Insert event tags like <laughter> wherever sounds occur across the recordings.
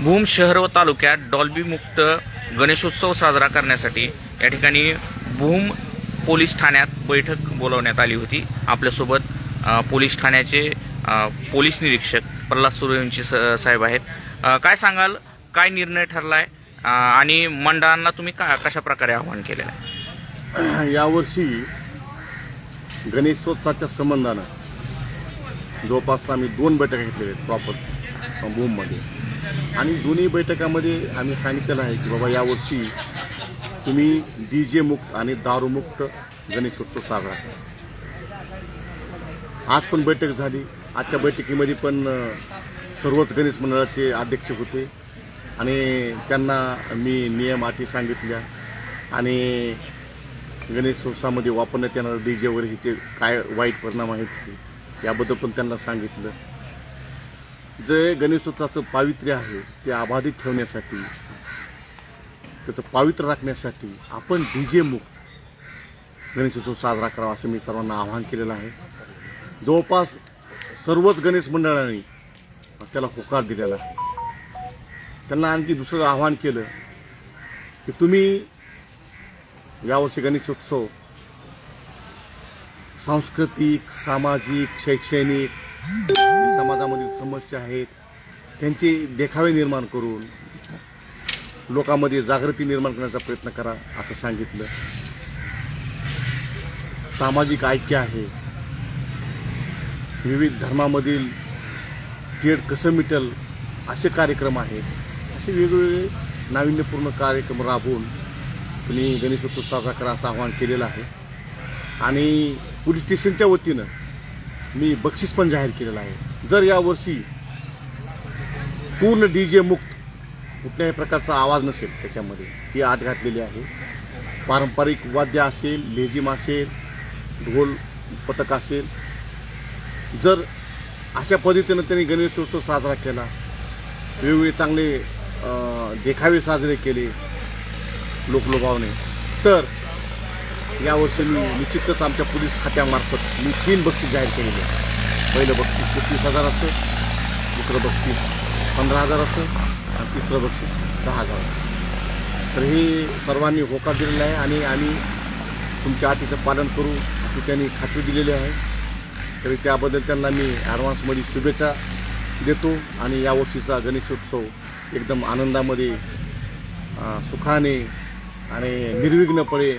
भूम शहर व तालुक्यात डॉल्बीमुक्त गणेशोत्सव साजरा करण्यासाठी या ठिकाणी भूम पोलीस ठाण्यात बैठक बोलवण्यात आली होती. आपल्यासोबत पोलीस ठाण्याचे पोलीस निरीक्षक प्रल्हाद सूर्यवंशी स- साहेब आहेत. काय सांगाल? काय निर्णय ठरलाय? आहे आणि मंडळांना तुम्ही का कशा प्रकारे आवाहन केलेलं आहे? <clears throat> यावर्षी गणेशोत्सवाच्या संबंधानं जवळपास आम्ही दोन बैठका घेतलेल्या आहेत प्रॉपर भूममध्ये. आणि दोन्ही बैठकामध्ये आम्ही सांगितलेलं आहे की बाबा यावर्षी तुम्ही डी जे मुक्त आणि दारूमुक्त गणेशोत्सव साजरा करा. आज पण बैठक झाली. आजच्या बैठकीमध्ये पण सर्वच गणेश मंडळाचे अध्यक्ष होते. आणि त्यांना मी नियम अटी सांगितल्या. आणि गणेशोत्सवामध्ये वापरण्यात येणारे डी जे वगैरे ह्याचे काय वाईट परिणाम आहेत याबद्दल पण त्यांना सांगितलं. जे गणेशोत्सवाचं पावित्र्य आहे ते अबाधित ठेवण्यासाठी त्याचं पावित्र्य राखण्यासाठी आपण डी जे मुक्त गणेशोत्सव साजरा करावा असं मी सर्वांना आवाहन केलेलं आहे. जवळपास सर्वच गणेश मंडळांनी त्याला होकार दिलेला आहे. त्यांना आणखी दुसरं आवाहन केलं की तुम्ही यावर्षी गणेशोत्सव सांस्कृतिक सामाजिक शैक्षणिक समाजामधील समस्या आहेत त्यांचे देखावे निर्माण करून लोकांमध्ये जागृती निर्माण करण्याचा प्रयत्न करा असं सांगितलं. सामाजिक ऐक्य आहे. विविध धर्मामधील केड कसं मिटल असे कार्यक्रम आहेत. असे वेगवेगळे नाविन्यपूर्ण कार्यक्रम राबवून तुम्ही गणेशोत्सव साजरा करा असं आवाहन केलेलं आहे. आणि पोलीस स्टेशनच्या वतीनं मी बक्षीस पण जाहीर केलेलं आहे. जर यावर्षी पूर्ण डी जे मुक्त कुठल्याही प्रकारचा आवाज नसेल त्याच्यामध्ये ती आट घातलेली आहे. पारंपरिक वाद्य असेल लेझिम असेल ढोल पथक असेल जर अशा पद्धतीनं त्यांनी गणेशोत्सव साजरा केला वेगवेगळे चांगले देखावे साजरे केले लोकलोभावने तर यावर्षी मी निश्चितच आमच्या पोलीस खात्यामार्फत मी तीन बक्षीस जाहीर केलेले आहे पहिलं बक्षीस एकवीस हजाराचं दुसरं बक्षीस पंधरा हजाराचं आणि तिसरं बक्षीस दहा हजाराचं. तर हे सर्वांनी होकार दिलेला आहे आणि आम्ही तुमच्या अटीचं पालन करू अशी त्यांनी खात्री दिलेली आहे. तरी त्याबद्दल त्यांना मी ॲडव्हान्समध्ये शुभेच्छा देतो आणि यावर्षीचा गणेशोत्सव एकदम आनंदामध्ये सुखाने आणि निर्विघ्नपणे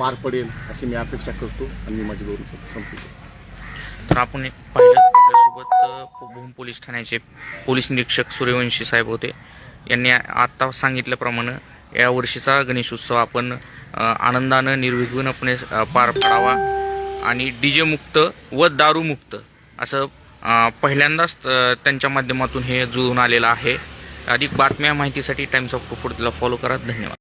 पार पडेल अशी मी अपेक्षा करतो आणि मी माझी दोन संपवतो तर आपण एक पाहिलं. आपल्यासोबत भूम पोलीस ठाण्याचे पोलीस निरीक्षक सूर्यवंशी साहेब होते. यांनी आत्ता सांगितल्याप्रमाणे या वर्षीचा गणेशोत्सव आपण आनंदानं निर्विघ्नपणे पार पाडावा आणि डीजे मुक्त व दारूमुक्त असं पहिल्यांदाच त्यांच्या माध्यमातून हे जुळून आलेलं आहे. अधिक बातम्या माहितीसाठी टाइम्स ऑफ कोपर्तीला फॉलो करा. धन्यवाद.